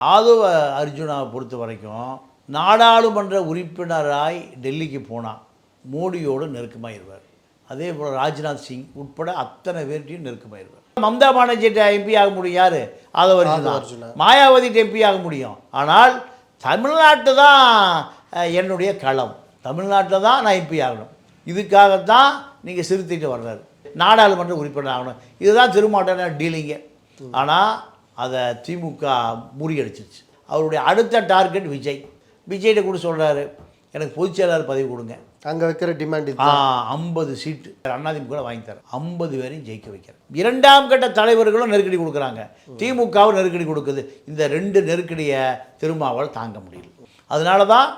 ஆதவ அர்ஜுனாவை பொறுத்த வரைக்கும் நாடாளுமன்ற உறுப்பினராய் டெல்லிக்கு போனால் மோடியோடு நெருக்கமாக இருவார் அதே போல் ராஜ்நாத் சிங் உட்பட அத்தனை பேர்ட்டையும் நெருக்கமாக இருவார் மம்தா பானர்ஜிட்ட எம்பி ஆக முடியும் யார்? ஆதவ அர்ஜுனா. மாயாவதி எம்பி ஆக முடியும். ஆனால் தமிழ்நாட்டு தான் என்னுடைய களம். தமிழ்நாட்டில் தான் நான் எம்பி ஆகணும். இதுக்காகத்தான் நீங்கள் சிறுத்திட்டு வர்றாரு. நாடாளுமன்ற உறுப்பினர் ஆகணும். இதுதான் திருமாட்டான டீலிங்கு ஆனால் அதை திமுக முறியடிச்சிருச்சு. அவருடைய அடுத்த டார்கெட் விஜய். விஜய்கிட்ட கூட சொல்கிறாரு எனக்கு பொதுச் செயலாளர் பதவி கொடுங்க. அங்க வைக்கிற டிமாண்ட் ஐம்பது சீட்டு. அண்ணாதிமுக வாங்கி தரேன். ஐம்பது பேரையும் ஜெயிக்க வைக்கிறேன். இரண்டாம் கட்ட தலைவர்களும் நெருக்கடி கொடுக்குறாங்க. திமுகவும் நெருக்கடி கொடுக்குது. இந்த ரெண்டு நெருக்கடியை திருமாவால் தாங்க முடியல. அதனால தான்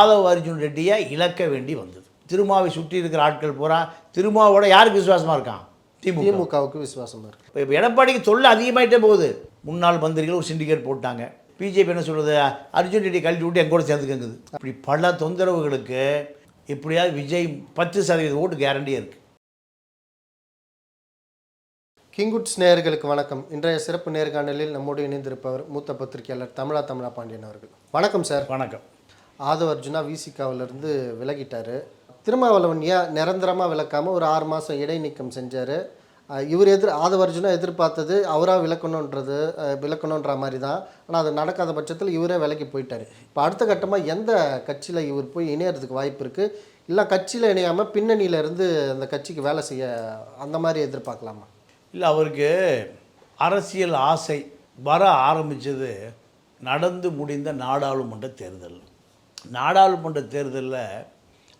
ஆதவ அர்ஜுன் ரெட்டியை இழக்க வேண்டி வந்தது. திருமாவை சுற்றி இருக்கிற ஆட்கள் பூரா திருமாவோட யாருக்கு விசுவாசமாக இருக்கான்? திமுக. திமுகவுக்கு விசுவாசமா இருக்கு. இப்போ எடப்பாடிக்கு தொல்லை அதிகமாயிட்டே போகுது. முன்னாள் மந்திரிகள் ஒரு சிண்டிகேட் போட்டாங்க. பிஜேபி என்ன சொல்கிறது அர்ஜுன் ரெட்டி கழட்டி விட்டு எங்கூட சேர்ந்துக்கங்குது. இப்படி பல தொந்தரவுகளுக்கு எப்படியாவது விஜய் பத்து சதவீத ஓட்டு கேரண்டியாக இருக்குது கிங்குட்ஸ் நேயர்களுக்கு வணக்கம். இன்றைய சிறப்பு நேர்காணலில் நம்மோடு இணைந்திருப்பவர் மூத்த பத்திரிகையாளர் தமிழா தமிழா பாண்டியன் அவர்கள். வணக்கம் சார். வணக்கம். ஆதவ அர்ஜுனா விசிகாவில இருந்து விலகிட்டாரு. திருமாவளவன் ஏன் நிரந்தரமாக விளக்காமல் ஒரு ஆறு மாதம் இடைநீக்கம் செஞ்சார். இவர் எதிர் ஆதவர்ஜுனா எதிர்பார்த்தது அவராக விளக்கணுன்றது விளக்கணுன்ற மாதிரி தான் ஆனால் அது நடக்காத பட்சத்தில் இவரே விலக்கி போயிட்டார். இப்போ அடுத்த கட்டமாக எந்த கட்சியில் இவர் போய் இணையறதுக்கு வாய்ப்பு இருக்குது இல்லை கட்சியில் இணையாமல் பின்னணியிலேருந்து அந்த கட்சிக்கு வேலை செய்ய அந்த மாதிரி எதிர்பார்க்கலாமா? இல்லை அவருக்கு அரசியல் ஆசை வர ஆரம்பித்தது நடந்து முடிந்த நாடாளுமன்ற தேர்தல். நாடாளுமன்ற தேர்தலில்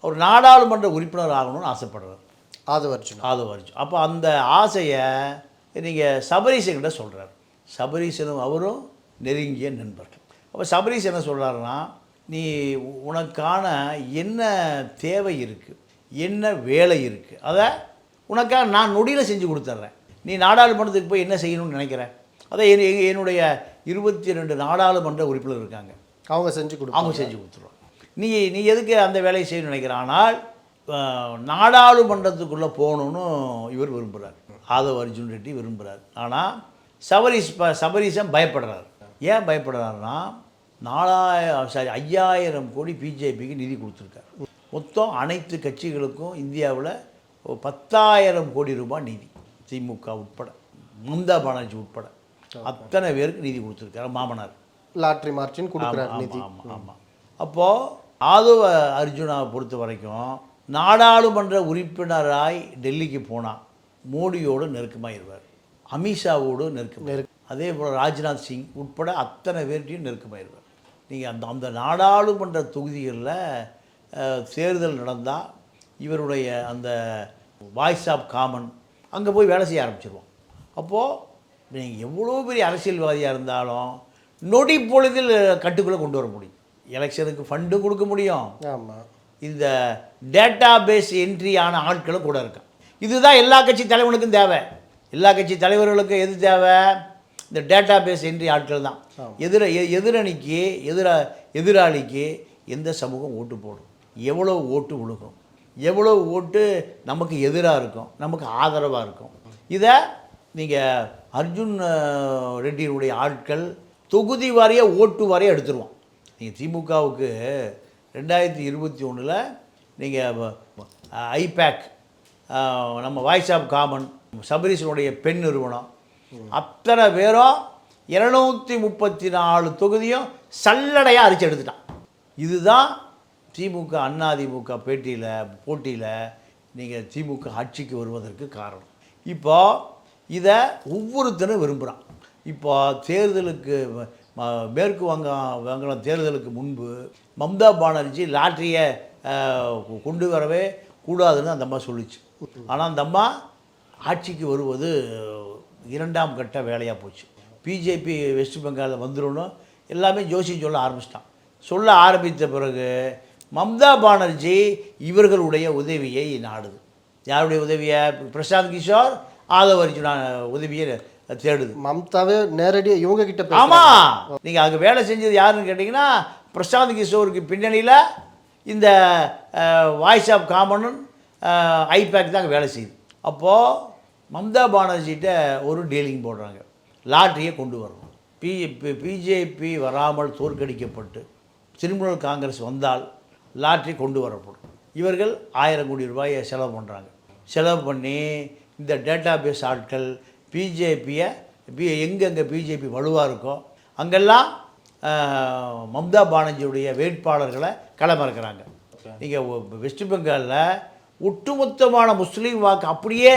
அவர் நாடாளுமன்ற உறுப்பினர் ஆகணும்னு ஆசைப்படுறார். ஆதவ அர்ஜுனா ஆதவ அர்ஜுன் அப்போ அந்த ஆசையை நீங்கள் சபரீசன்கிட்ட சொல்கிறார் சபரீசனும் அவரும் நெருங்கிய நண்பர்கள். அப்போ சபரீஸ் என்ன சொல்கிறாருன்னா நீ உனக்கான என்ன தேவை இருக்குது என்ன வேலை இருக்குது அதை உனக்காக நான் நொடியில் செஞ்சு கொடுத்துட்றேன் நீ நாடாளுமன்றத்துக்கு போய் என்ன செய்யணும்னு நினைக்கிறேன் எங்க- என்னுடைய இருபத்தி ரெண்டு நாடாளுமன்ற உறுப்பினர் இருக்காங்க. அவங்க செஞ்சு கொடுப்பாங்க. அவங்க செஞ்சு கொடுத்துருவாங்க. நீ நீ எதுக்கு அந்த வேலையை செய்யணும்னு நினைக்கிற ஆனால் நாடாளுமன்றத்துக்குள்ளே போகணுன்னு இவர் விரும்புகிறார் ஆதவ் அர்ஜுன் ரெட்டி விரும்புகிறார் ஆனால் சபரிஸ் ப சபரீசன் பயப்படுறார். ஏன் பயப்படுறாருன்னா நாலாயிரம் சாரி ஐயாயிரம் கோடி பிஜேபிக்கு நிதி கொடுத்துருக்காரு. மொத்தம் அனைத்து கட்சிகளுக்கும் இந்தியாவில் பத்தாயிரம் கோடி ரூபாய் நிதி திமுக உட்பட மம்தா பானர்ஜி உட்பட. அத்தனை பேருக்கு நிதி கொடுத்துருக்காரு மாமனார். லாட்ரி மார்ச்சின் கொடுக்குறாரு ஆமா, நிதி. ஆமா, ஆமா. ஆதவ அர்ஜுனாவை பொறுத்த வரைக்கும் நாடாளுமன்ற உறுப்பினராய் டெல்லிக்கு போனால் மோடியோடு நெருக்கமாக இருவார் அமித்ஷாவோடு நெருக்கமாக அதே போல் ராஜ்நாத் சிங் உட்பட அத்தனை பேர்ட்டையும் நெருக்கமாக இருவார் நீங்கள் அந்த அந்த நாடாளுமன்ற தொகுதிகளில் தேர்தல் நடந்தால் இவருடைய அந்த வாய்ஸ் ஆஃப் காமன் அங்கே போய் வேலை செய்ய ஆரம்பிச்சிருவோம். அப்போது நீங்கள் எவ்வளோ பெரிய அரசியல்வாதியாக இருந்தாலும் நொடி பொழுதில் கட்டுக்குள்ளே கொண்டு வர முடியும். எலெக்ஷனுக்கு ஃபண்டும் கொடுக்க முடியும். ஆமா. இந்த டேட்டா பேஸ் என்ட்ரி ஆன ஆட்களும் கூட இருக்கான் இதுதான் எல்லா கட்சி தலைவனுக்கும் தேவை. எல்லா கட்சி தலைவர்களுக்கும் எது தேவை? இந்த டேட்டா பேஸ் என்ட்ரி ஆட்கள் தான். எதிர எதிரணிக்கு எதிர எதிராளிக்கு எந்த சமூகம் ஓட்டு போடும்? எவ்வளோ ஓட்டு விழுகும் எவ்வளோ ஓட்டு நமக்கு எதிராக இருக்கும்? நமக்கு ஆதரவாக இருக்கும்? இதை நீங்கள் அர்ஜுன் ரெட்டியினுடைய ஆட்கள் தொகுதி வாரிய ஓட்டு வாரிய எடுத்துருவோம் நீங்கள் திமுகவுக்கு ரெண்டாயிரத்தி இருபத்தி ஒன்றில் நீங்கள் ஐபேக் நம்ம வாய்ஸ் ஆஃப் காமன் சபரீஷனுடைய பெண் நிறுவனம். அத்தனை பேரும் இரநூத்தி முப்பத்தி நாலு தொகுதியும் சல்லடையாக அரிச்சு எடுத்துட்டான். இதுதான் திமுக அதிமுக பேட்டியில் போட்டியில் நீங்கள் திமுக ஆட்சிக்கு வருவதற்கு காரணம். இப்போ இதை ஒவ்வொருத்தரும் விரும்புகிறான் இப்போ தேர்தலுக்கு மேற்கு வங்க வங்காளம் தேர்தலுக்கு முன்பு மம்தா பானர்ஜி லாட்டரியை கொண்டு வரவே கூடாதுன்னு அந்த அம்மா சொல்லுச்சு. ஆனால் அந்த அம்மா ஆட்சிக்கு வருவது இரண்டாம் கட்ட வேலையாக போச்சு. பிஜேபி வெஸ்ட் பெங்காலில் வந்துரும்னு எல்லாமே ஜோசியம் சொல்ல ஆரம்பிச்சிட்டான். சொல்ல ஆரம்பித்த பிறகு மம்தா பானர்ஜி இவர்களுடைய உதவியை நாடுது. யாருடைய உதவியை? பிரசாந்த் கிஷோர் ஆதவ அர்ஜுனா உதவியை தேடுது. மம்தாவே நேரடியா இவங்க கிட்ட ஆமாம் நீங்கள் அங்கே வேலை செஞ்சது யாருன்னு கேட்டிங்கன்னா பிரசாந்த் கிஷோருக்கு பின்னணியில் இந்த வாய்ஸ் ஆஃப் காமனும் ஐபேக் தான் அங்கே வேலை செய்யுது. அப்போது மம்தா பானர்ஜிகிட்ட ஒரு டீலிங் போடுறாங்க. லாட்ரியை கொண்டு வரணும் பி பிஜேபி வராமல் தோற்கடிக்கப்பட்டு திரிணாமுல் காங்கிரஸ் வந்தால் லாட்ரி கொண்டு வரப்படும். இவர்கள் ஆயிரம் கோடி ரூபாயை செலவு பண்ணுறாங்க செலவு பண்ணி இந்த டேட்டா பேஸ் ஆட்கள் பிஜேபியை பி எங்கெங்கே பிஜேபி வலுவாக இருக்கோ அங்கெல்லாம் மம்தா பானர்ஜியுடைய வேட்பாளர்களை களமிறக்குறாங்க. நீங்கள் வெஸ்ட் பெங்காலில் ஒட்டுமொத்தமான முஸ்லீம் வாக்கு அப்படியே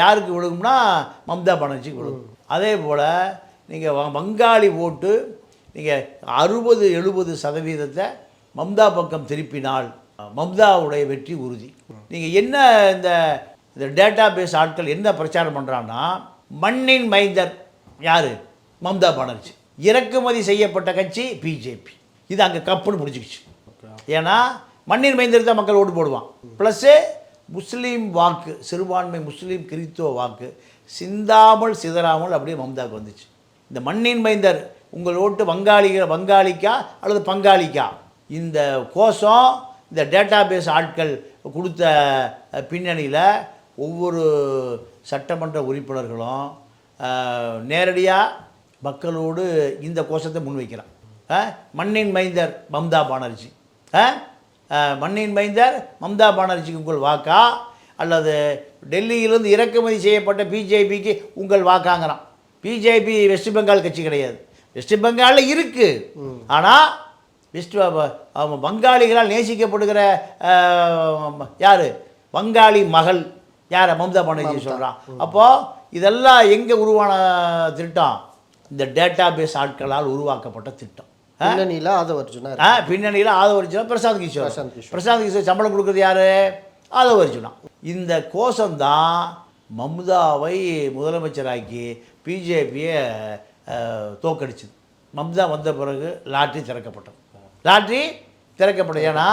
யாருக்கு விழுகும்னா மம்தா பானர்ஜிக்கு விழுகும். அதே போல் நீங்கள் வங்காளி ஓட்டு நீங்கள் அறுபது எழுபது சதவீதத்தை மம்தா பக்கம் திருப்பினால் மம்தாவுடைய வெற்றி உறுதி. நீங்கள் என்ன இந்த இந்த டேட்டா பேஸ் ஆட்கள் என்ன பிரச்சாரம் பண்ணுறான்னா மண்ணின் மைந்தர் யார்? மம்தா பானர்ஜி. இறக்குமதி செய்யப்பட்ட கட்சி பிஜேபி இது அங்கே கப்புன்னு முடிஞ்சுக்கிச்சு ஏன்னா மண்ணின் மைந்தர் தான் மக்கள் ஓட்டு போடுவான். ப்ளஸ்ஸு முஸ்லீம் வாக்கு சிறுபான்மை முஸ்லீம் கிறித்துவ வாக்கு சிந்தாமல் சிதறாமல் அப்படியே மம்தாவுக்கு வந்துச்சு. இந்த மண்ணின் மைந்தர் உங்கள் ஓட்டு வங்காளிகள் வங்காளிக்கா அல்லது பங்காளிக்கா? இந்த கோஷம் இந்த டேட்டா பேஸ் ஆட்கள் கொடுத்த பின்னணியில் ஒவ்வொரு சட்டமன்ற உறுப்பினர்களும் நேரடியாக மக்களோடு இந்த கோஷத்தை முன்வைக்கிறான் ஆ? மண்ணின் மைந்தர் மம்தா பானர்ஜி. ஆ? மண்ணின் மைந்தர் மம்தா பானர்ஜிக்கு உங்கள் வாக்கா? அல்லது டெல்லியிலிருந்து இறக்குமதி செய்யப்பட்ட பிஜேபிக்கு உங்கள் வாக்காங்கிறான் பிஜேபி வெஸ்ட் பெங்கால் கட்சி கிடையாது. வெஸ்ட் பெங்காலில் இருக்குது ஆனால் வெஸ்ட் வங்காளிகளால் நேசிக்கப்படுகிற யார்? வங்காளி மகள் யாரை மம்தா பானர்ஜி சொல்கிறான் அப்போது இதெல்லாம் எங்கே உருவான திட்டம்? இந்த டேட்டா பேஸ் ஆட்களால் உருவாக்கப்பட்ட திட்டம். பின்னணியில் ஆதவர்ஜுனா ஆ பின்னணியில் ஆதவரிச்சுனா பிரசாந்த் கிஷோர். பிரசாந்த் கிஷோர். சம்பளம் கொடுக்குறது யாரு? ஆதவரிச்சுனா இந்த கோஷம்தான் மம்தாவை முதலமைச்சராக்கி பிஜேபியை தோக்கடிச்சுது. மம்தா வந்த பிறகு லாட்ரி திறக்கப்பட்டது. லாட்ரி திறக்கப்பட்டது. ஏன்னா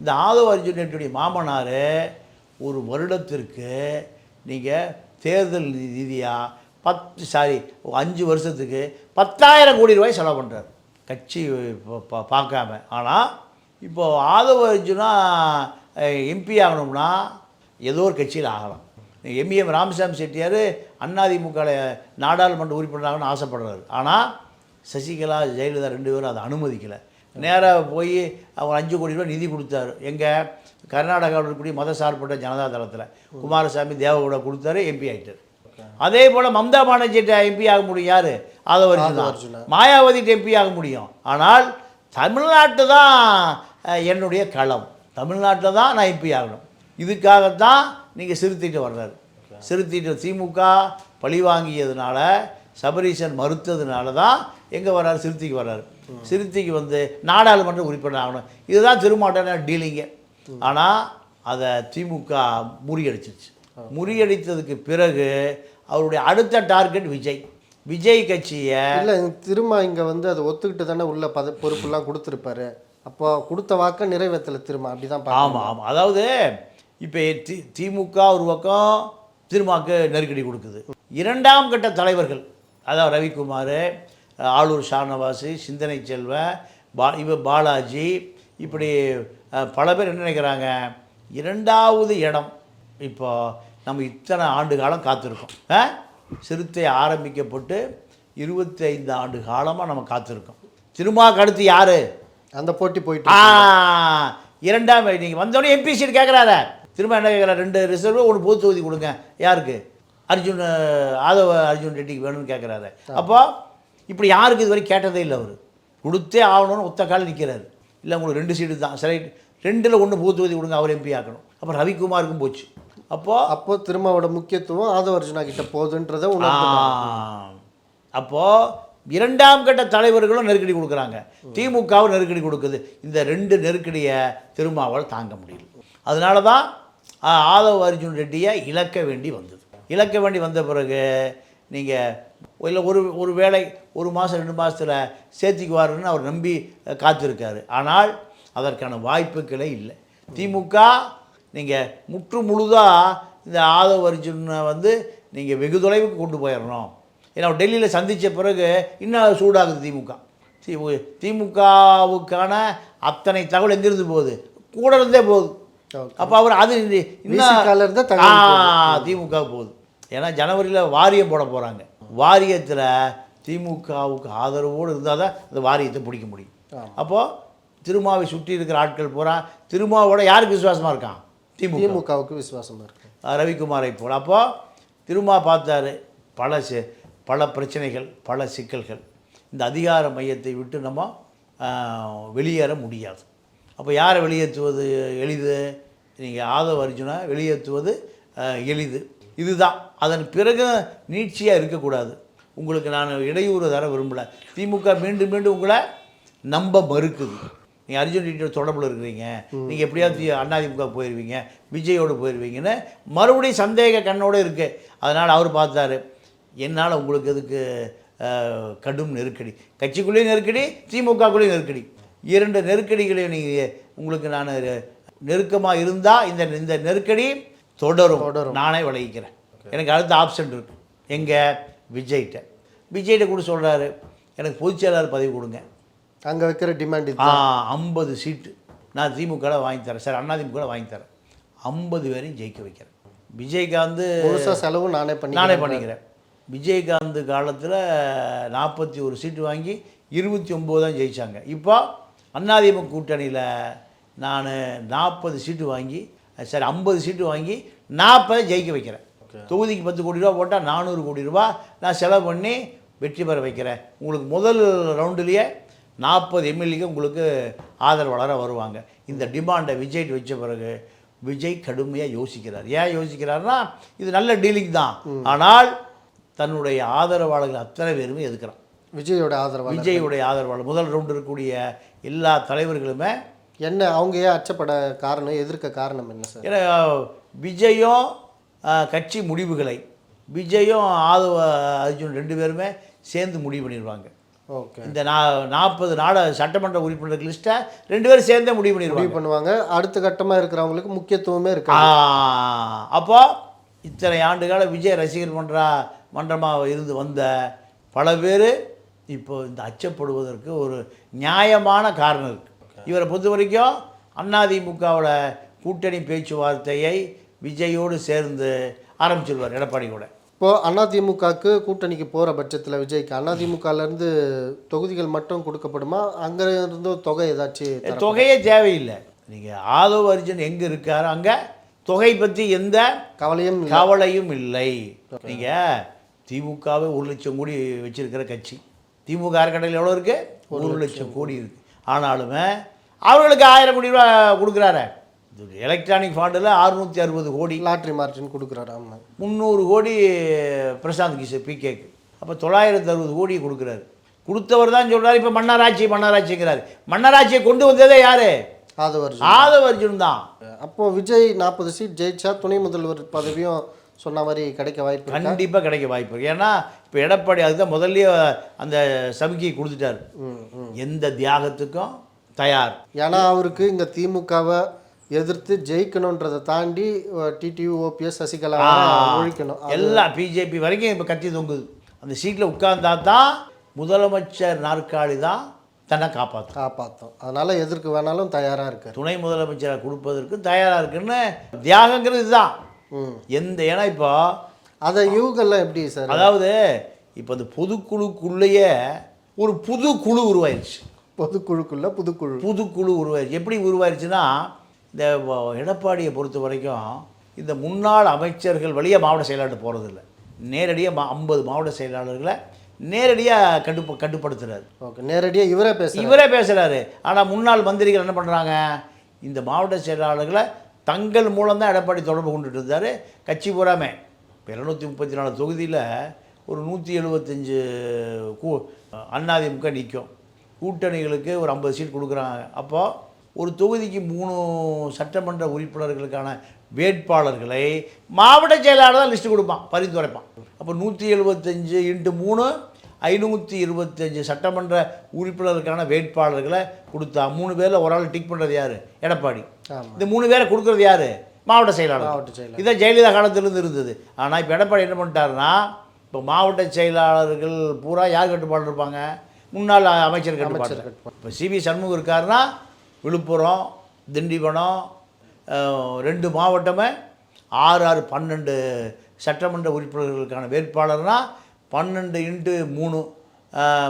இந்த ஆதவ மாமனார் ஒரு வருடத்திற்கு நீங்கள் தேர்தல் ரீதியாக பத்து சாரி அஞ்சு வருஷத்துக்கு பத்தாயிரம் கோடி ரூபாய் செலவு பண்ணுறாரு கட்சி பார்க்காம. ஆனால் இப்போது ஆதவ அர்ஜுனா எம்பி ஆகணும்னா ஏதோ ஒரு கட்சியில் ஆகலாம். எம்இஎம் ராமசாமி செட்டியார் அதிமுக நாடாளுமன்ற உறுப்பினராகனு ஆசைப்படுறாரு. ஆனால் சசிகலா ஜெயலலிதா ரெண்டு பேரும் அதை அனுமதிக்கலை. நேராக போய் அவங்க அஞ்சு கோடி ரூபாய் நிதி கொடுத்தாரு. எங்கள் கர்நாடகாவில் இருக்கக்கூடிய மத சார்பற்ற ஜனதா தளத்தில் குமாரசாமி தேவகவுடா கொடுத்தாரு எம்பி ஆகிட்டார் அதே போல் மம்தா பானர்ஜிட்ட எம்பி ஆக முடியும் யார்? ஆதவர்ஜுனா ஆதவர்ஜுனா. மாயாவதிட்டு எம்பி ஆக முடியும். ஆனால் தமிழ்நாட்டு தான் என்னுடைய களம். தமிழ்நாட்டில் தான் நான் எம்பி ஆகணும். இதுக்காகத்தான் நீங்கள் சிறுத்திட்டு வர்றாரு. சிறுத்திட்டு திமுக பழி வாங்கியதுனால சபரீசன் மறுத்ததுனால தான் எங்கே வர்றாரு? சிறுத்திக்கு வர்றாரு. சிறுத்திக்கு வந்து நாடாளுமன்ற உறுப்பினர் ஆகணும். இதுதான் திருமாட்டான டீலிங்கு. ஆனால் அதை திமுக முறியடிச்சிருச்சு. முறியடித்ததுக்கு பிறகு அவருடைய அடுத்த டார்கெட் விஜய். விஜய் கட்சியை இல்லை திரும்ப இங்கே வந்து அதை ஒத்துக்கிட்டு தானே உள்ள பத பொறுப்புலாம் கொடுத்துருப்பாரு. அப்போ கொடுத்த வாக்க நிறைவேற்றல திரும்ப அப்படிதான் ஆமாம் ஆமாம் அதாவது இப்போ தி திமுக ஒரு பக்கம் திருமாக்கு நெருக்கடி கொடுக்குது. இரண்டாம் கட்ட தலைவர்கள் அதாவது ரவிக்குமார் ஆளூர் ஷானவாஸ் சிந்தனை செல்வன் பா இவ பாலாஜி இப்படி பல பேர் என்ன நினைக்கிறாங்க? இரண்டாவது இடம் இப்போ நம்ம இத்தனை ஆண்டு காலம் காத்திருக்கோம்? சிறுத்தை ஆரம்பிக்கப்பட்டு இருபத்தி ஐந்து ஆண்டு காலமாக நம்ம காத்திருக்கோம். திருமாக்கு அடுத்து யார்? அந்த போட்டி போயிட்டு இரண்டாம் நீங்கள் வந்தோடனே எம்பி சீட் கேட்குறாரு திரும்ப என்ன கேட்குறாரு ரெண்டு ரிசர்வ் ஒரு பொது தொகுதி கொடுங்க. யாருக்கு? அர்ஜுன் ஆதவ அர்ஜுன் ரெட்டிக்கு வேணும்னு கேட்குறாரு அப்போ இப்படி யாருக்கு இது வரைக்கும் கேட்டதே இல்லை அவர். கொடுத்தே ஆகணும்னு ஒத்த காலில் நிற்கிறாரு இல்லை உங்களுக்கு ரெண்டு சீட்டு தான். சரி ரெண்டில் ஒன்று பொது தொகுதி கொடுங்க அவர் எம்பி ஆக்கணும். அப்போ ரவிக்குமாருக்கும் போச்சு. அப்போது அப்போ திருமாவோட முக்கியத்துவம் ஆதவர்ஜுனா கிட்ட போகுதுன்றதை ஆ. உணர்ந்து அப்போ இரண்டாம் கட்ட தலைவர்களும் நெருக்கடி கொடுக்குறாங்க. திமுகவும் நெருக்கடி கொடுக்குது. இந்த ரெண்டு நெருக்கடியை திருமாவால் தாங்க முடியல. அதனால தான் ஆதவ அர்ஜுன் ரெட்டியை இழக்க வேண்டி வந்தது. இழக்க வேண்டி வந்த பிறகு நீங்கள் இல்லை ஒரு ஒரு வேளை ஒரு மாதம் ரெண்டு மாதத்தில் சேர்த்திக்குவாருன்னு அவர் நம்பி காத்திருக்காரு. ஆனால் அதற்கான வாய்ப்புகளே இல்லை. திமுக நீங்கள் முற்று முழுதாக இந்த ஆதவ அர்ஜுனை வந்து நீங்கள் வெகு தொலைவுக்கு கொண்டு போயிடணும். ஏன்னா டெல்லியில் சந்தித்த பிறகு இன்னும் சூடாகுது திமுக. தி- திமுகவுக்கான அத்தனை தகவல் எங்கிருந்து போகுது. கூட இருந்தே போகுது. அப்போ அவர் அது இன்னும் திமுக போகுது. ஏன்னா ஜனவரியில் வாரியம் போட போகிறாங்க வாரியத்தில் திமுகவுக்கு ஆதரவோடு இருந்தால் தான் அந்த வாரியத்தை பிடிக்க முடியும். அப்போது திருமாவை சுற்றி இருக்கிற ஆட்கள் பூரா திருமாவோட யாருக்கு விசுவாசமாக இருக்கான்? திமுக. திமுகவுக்கு விசுவாசமா இருக்கு. ரவிக்குமாரை போல். அப்போது திருமா பார்த்தாரு பல சி பல பிரச்சனைகள் பல சிக்கல்கள். இந்த அதிகார மையத்தை விட்டு நம்ம வெளியேற முடியாது. அப்போ யாரை வெளியேற்றுவது எளிது? நீங்கள் ஆதவ அர்ஜுனா வெளியேற்றுவது எளிது. இதுதான். அதன் பிறகு நீட்சியாக இருக்கக்கூடாது. உங்களுக்கு நான் இடையூறு தர விரும்பலை. திமுக மீண்டும் மீண்டும் உங்களை நம்ப மறுக்குது. நீங்கள் அர்ஜுன் ரெட்டியோட தொடர்பில் இருக்கிறீங்க. நீங்கள் எப்படியாவது அண்ணாதிமுக போயிடுவீங்க விஜயோடு போயிடுவீங்கன்னு மறுபடியும் சந்தேக கண்ணோடு இருக்குது அதனால் அவர் பார்த்தாரு. என்னால் உங்களுக்கு எதுக்கு கடும் நெருக்கடி? கட்சிக்குள்ளேயும் நெருக்கடி திமுகக்குள்ளேயும் நெருக்கடி. இரண்டு நெருக்கடிகளையும் நீங்கள் உங்களுக்கு நான் நெருக்கமாக இருந்தால் இந்த இந்த நெருக்கடி தொடரும். நானே விளைவிக்கிறேன். எனக்கு அடுத்த ஆப்ஷன் இருக்கு. எங்கே? விஜய்கிட்ட. விஜய்கிட்ட கூட சொல்கிறாரு எனக்கு பொதுச் செயலாளர் பதவி கொடுங்க. அங்க வைக்கிற டிமாண்ட் ஐம்பது சீட்டு நான் திமுகவில் வாங்கி தரேன். சார் அண்ணா திமுகவில் வாங்கி தரேன். ஐம்பது பேரையும் ஜெயிக்க வைக்கிறேன். விஜயகாந்த் செலவும் நானே பண்ணி நானே பண்ணிக்கிறேன். விஜயகாந்த் காலத்தில் நாற்பத்தி ஒரு சீட்டு வாங்கி இருபத்தி ஒம்பது தான் ஜெயிச்சாங்க. இப்போ அதிமுக கூட்டணியில் நான் நாற்பது சீட்டு வாங்கி சரி ஐம்பது சீட்டு வாங்கி நாற்பதை ஜெயிக்க வைக்கிறேன். தொகுதிக்கு பத்து கோடி ரூபா போட்டால் நானூறு கோடி ரூபா நான் செலவு பண்ணி வெற்றி பெற வைக்கிறேன். உங்களுக்கு முதல் ரவுண்டுலேயே நாற்பது எம்எல்ஏக்கு உங்களுக்கு ஆதரவாளராக வருவாங்க. இந்த டிமாண்டை விஜய் வச்ச பிறகு விஜய் கடுமையாக யோசிக்கிறார். ஏன் யோசிக்கிறார்னா இது நல்ல டீலிங் தான். ஆனால் தன்னுடைய ஆதரவாளர்கள் அத்தனை பேருமே எதுக்குறான் விஜயோட ஆதரவாளர் விஜயுடைய ஆதரவாளர் முதல் ரவுண்டு இருக்கக்கூடிய எல்லா தலைவர்களுமே என்ன அவங்க ஏன் அச்சப்பட காரணம் எதிர்க்க காரணம் என்ன சார்? ஏன்னா விஜயும் கட்சி முடிவுகளை விஜயும் ஆதவ அர்ஜுன் ரெண்டு பேருமே சேர்ந்து முடிவு பண்ணிடுவாங்க. இந்த நா நாற்பது நாட சட்டமன்ற உறுப்பினர் லிஸ்ட்டை ரெண்டு பேரும் சேர்ந்தே முடிவு பண்ணிடுவாங்க. முடிவு பண்ணுவாங்க. அடுத்த கட்டமா இருக்கிறவங்களுக்கு முக்கியத்துவமே இருக்கு அப்போ இத்தனை ஆண்டுகால விஜய் ரசிகர் மன்றா மன்றமாக இருந்து வந்த பல பேர் இப்போ இந்த அச்சப்படுவதற்கு ஒரு நியாயமான காரணம் இருக்குது இவரை பொறுத்த வரைக்கும் அதிமுகவோட கூட்டணி பேச்சுவார்த்தையை விஜயோடு சேர்ந்து ஆரம்பிச்சிருவார் எடப்பாடி கூட. இப்போ அதிமுகக்கு கூட்டணிக்கு போற பட்சத்துல விஜய்க்கு அதிமுகல இருந்து தொகுதிகள் மட்டும் கொடுக்கப்படுமா? அங்க இருந்து தொகை ஏதாச்சும் தொகையே தேவையில்லை. நீங்கள் ஆதவ அர்ஜுன் எங்கே இருக்காரோ அங்கே? தொகை பற்றி எந்த கவலையும். கவலையும் இல்லை. நீங்கள் திமுகவே ஒரு லட்சம் கோடி வச்சிருக்கிற கட்சி. திமுக அறக்கட்டளையில் எவ்வளோ இருக்கு? ஒரு லட்சம் கோடி இருக்கு. ஆனாலுமே அவர்களுக்கு ஆயிரம் கோடி ரூபா கொடுக்குறாரு. எலக்ட்ரானிக் ஃபாண்டில் அறுநூற்றி அறுபது கோடி. லாட்ரி மார்ஜின் கொடுக்குறாரு ஆமா முந்நூறு கோடி பிரசாந்த் கிஷோர் பிகேக்கு அப்போ தொள்ளாயிரத்து அறுபது கோடி கொடுக்குறாரு. கொடுத்தவர் தான் சொல்கிறார் இப்போ மன்னராட்சி மன்னராட்சிங்கிறாரு. மன்னராட்சியை கொண்டு வந்ததே யார்? ஆதவர் ஆதவ அர்ஜுன் தான். அப்போ விஜய் நாற்பது சீட் ஜெயிச்சா துணை முதல்வர் பதவியும் சொன்ன மாதிரி கிடைக்க வாய்ப்பு? கண்டிப்பாக கிடைக்க வாய்ப்பு இருக்கு. ஏன்னா இப்போ எடப்பாடி அதுதான் முதல்லயே அந்த சமிக்கை கொடுத்துட்டாரு. எந்த தியாகத்துக்கும் தயார். ஏன்னா அவருக்கு இங்க திமுகவை எதிர்த்து ஜெயிக்கணுன்றதை தாண்டி டிடியு ஓபிஎஸ் சசிகலா ஒழிக்கணும். அது எல்லா பிஜேபி வரைக்கும் இப்போ கத்தி தொங்குது. அந்த சீட்டில் உட்கார்ந்தா தான் முதலமைச்சர் நாற்காலி தான் தன்னை காப்பாற்றும் காப்பாற்றும் அதனால எதற்கு வேணாலும் தயாரா இருக்காரு. துணை முதலமைச்சரை கொடுப்பதற்கு தயாராக இருக்குன்னு தியாகங்கிறது இதுதான். எந்த ஏன்னா இப்போ அதை இவங்கெல்லாம் எப்படி சார்? அதாவது இப்போ இந்த பொதுக்குழுக்குள்ளேயே ஒரு புது குழு உருவாயிருச்சு. பொதுக்குழுக்குள்ள புதுக்குழு. புதுக்குழு உருவாயிருச்சு. எப்படி உருவாயிருச்சுன்னா இந்த எடப்பாடியை பொறுத்த வரைக்கும் இந்த முன்னாள் அமைச்சர்கள் வழியாக மாவட்ட செயலாளர் போகிறதில்ல நேரடியாக மா ஐம்பது மாவட்ட செயலாளர்களை நேரடியாக கட்டுப்ப கட்டுப்படுத்துறாரு. ஓகே நேரடியா இவரே பேசுறாரு. இவரே பேசுகிறாரு ஆனால் முன்னாள் மந்திரிகள் என்ன பண்ணுறாங்க இந்த மாவட்ட செயலாளர்களை தங்கள் மூலம் தான் எடப்பாடி தொடர்பு கொண்டுட்டு இருந்தார். கட்சி பூராமே இப்போ இரநூத்தி முப்பத்தி நாலு தொகுதியில் ஒரு நூற்றி எழுபத்தஞ்சு கூ அதிமுக நிற்கும் கூட்டணிகளுக்கு ஒரு ஐம்பது சீட் கொடுக்குறாங்க. அப்போது ஒரு தொகுதிக்கு மூணு சட்டமன்ற உறுப்பினர்களுக்கான வேட்பாளர்களை மாவட்ட செயலாளர் தான் லிஸ்ட்டு கொடுப்பான் பரிந்துரைப்பான். அப்போ நூற்றி எழுபத்தஞ்சு இன்ட்டு மூணு ஐநூற்றி இருபத்தஞ்சு சட்டமன்ற உறுப்பினருக்கான வேட்பாளர்களை கொடுத்தா மூணு பேரில் ஒரு ஆள் டிக் பண்ணுறது யார்? எடப்பாடி. இந்த மூணு பேரை கொடுக்குறது யார்? மாவட்ட செயலாளர். மாவட்ட செயலாளர். இதான் ஜெயலலிதா காலத்திலிருந்து இருந்தது. ஆனால் இப்போ எடப்பாடி என்ன பண்ணிட்டாருன்னா இப்போ மாவட்ட செயலாளர்கள் பூரா யார் கட்டுப்பாடு இருப்பாங்க? முன்னாள் அமைச்சர் கட்டுப்பாடு. இப்போ சிவி சண்முகம் இருக்காருன்னா விழுப்புரம் திண்டிவனம் ரெண்டு மாவட்டமே ஆறு ஆறு பன்னெண்டு சட்டமன்ற உறுப்பினர்களுக்கான வேட்பாளர்னா பன்னெண்டு இன்ட்டு மூணு.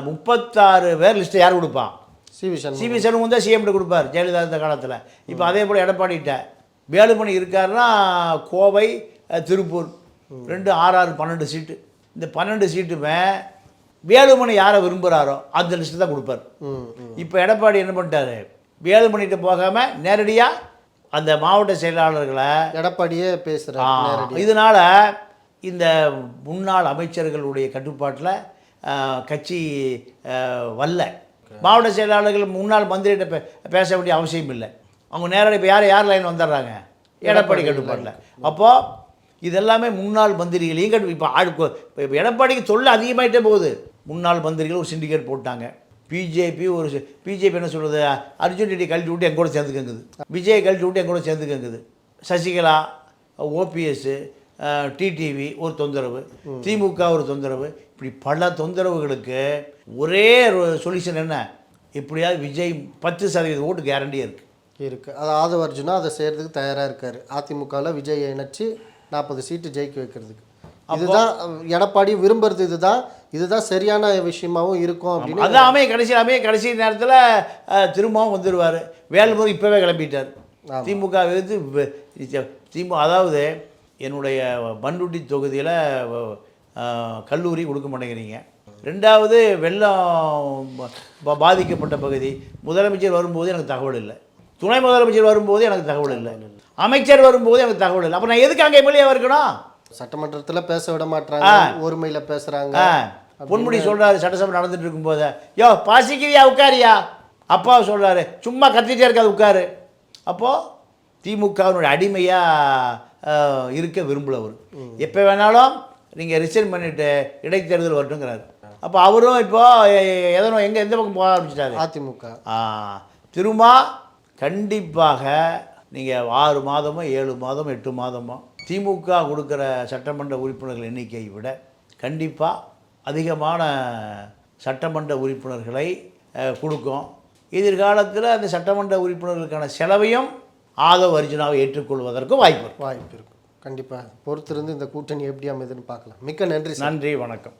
முப்பத்தாறு பேர் லிஸ்ட்டை யார் கொடுப்பான் C V Shanmugam. CV Shanmugam தான் சிஎம் கொடுப்பார் ஜெயலலிதா இருந்த காலத்தில். இப்போ அதே போல் எடப்பாடிட்ட வேலுமணி இருக்காருன்னா கோவை திருப்பூர். ரெண்டு ஆறு ஆறு பன்னெண்டு சீட்டு. இந்த பன்னெண்டு சீட்டுமே வேலுமணி யாரை விரும்புகிறாரோ அந்த லிஸ்ட்டு தான் கொடுப்பார். இப்போ எடப்பாடி என்ன பண்ணிட்டாரு? வேலுமணிகிட்ட போகாமல் நேரடியாக அந்த மாவட்ட செயலாளர்களை எடப்பாடியே நேரடி இதனால இந்த முன்னாள் அமைச்சர்களுடைய கட்டுப்பாட்டில் கட்சி ஆ, வரல. மாவட்ட செயலாளர்கள் முன்னாள் மந்திரிகிட்ட பேச வேண்டிய அவசியம் இல்லை. அவங்க நேரடி இப்போ யார் யார் லைன் வந்துடுறாங்க? எடப்பாடி கட்டுப்பாட்டில். அப்போது இதெல்லாமே முன்னாள் மந்திரிகளையும் கட்டு இப்போ எடப்பாடிக்கு தொல்லை அதிகமாயிட்டே போகுது. முன்னாள் மந்திரிகள் ஒரு சிண்டிகேட் போட்டாங்க. பிஜேபி ஒரு பிஜேபி என்ன சொல்கிறது அர்ஜுன் ரெட்டி கழட்டி விட்டு எங்கூட சேர்ந்துக்கங்குது. விஜய் கழட்டி விட்டு எங்கூட சேர்ந்துக்கங்குது. சசிகலா ஓபிஎஸ் டிடிவி ஒரு தொந்தரவு. திமுக ஒரு தொந்தரவு. இப்படி பல தொந்தரவுகளுக்கு ஒரே சொல்யூஷன் என்ன? எப்படியாவது விஜய் பத்து சதவீத ஓட்டு கேரண்டியாக இருக்குது இருக்கு. அது ஆதவ அர்ஜுனா அதை செய்யறதுக்கு தயாராக இருக்காரு. அதிமுகவில் விஜயை இணைச்சு நாற்பது சீட்டு ஜெயிக்க வைக்கிறதுக்கு. இதுதான் எடப்பாடி விரும்புறது இதுதான். இதுதான் சரியான விஷயமாவும் இருக்கும் அப்படின்னு அதான் அமைய கடைசி அமைய கடைசி நேரத்தில் திரும்பவும் வந்துடுவார் வேலுமுறை இப்போவே கிளம்பிட்டார். திமுக எதிர்த்து திமுக அதாவது என்னுடைய பண்ருட்டி தொகுதியில் கல்லூரி கொடுக்க மாட்டேங்கிறீங்க. ரெண்டாவது வெள்ளம் பாதிக்கப்பட்ட பகுதி. முதலமைச்சர் வரும்போது எனக்கு தகவல் இல்லை. துணை முதலமைச்சர் வரும்போது எனக்கு தகவல் இல்லை. அமைச்சர் வரும்போது எனக்கு தகவல் இல்லை. அப்போ நான் எதுக்கு அங்கே எம்எல்ஏவாக இருக்கணும்? சட்டமன்றத்தில் பேச விட மாட்டாங்க ஒருமையில பேசுறாங்க. ஆ. பொன்முடி சொல்றாரு சட்டசபை நடந்துட்டு இருக்கும்போது. யோ பாசிக்கிறியா உட்காரியா? அப்பாவை சொல்றாரு சும்மா கத்திட்டே இருக்காது உட்காரு. அப்போது திமுகவினுடைய அடிமையாக இருக்க விரும்பல அவர் எப்போ வேணாலும் நீங்கள் ரிசைன் பண்ணிட்டு இடைத்தேர்தல் வரட்டுங்கிறாரு. அப்போ அவரும் இப்போ எதனோ எங்கே எந்த பக்கம் போக ஆரம்பிச்சிட்டாரு? அதிமுக. திரும்ப கண்டிப்பாக நீங்கள் ஆறு மாதமோ ஏழு மாதமோ எட்டு மாதமோ திமுக கொடுக்குற சட்டமன்ற உறுப்பினர்கள் எண்ணிக்கையை விட கண்டிப்பாக அதிகமான சட்டமன்ற உறுப்பினர்களை கொடுக்கும். எதிர்காலத்தில் அந்த சட்டமன்ற உறுப்பினர்களுக்கான செலவையும் ஆதவ் அர்ஜுனாவை ஏற்றுக்கொள்வதற்கும் வாய்ப்பு வாய்ப்பு இருக்கும் கண்டிப்பாக பொறுத்திருந்து இந்த கூட்டணி எப்படி அமைதுன்னு பார்க்கலாம். மிக்க நன்றி நன்றி வணக்கம்.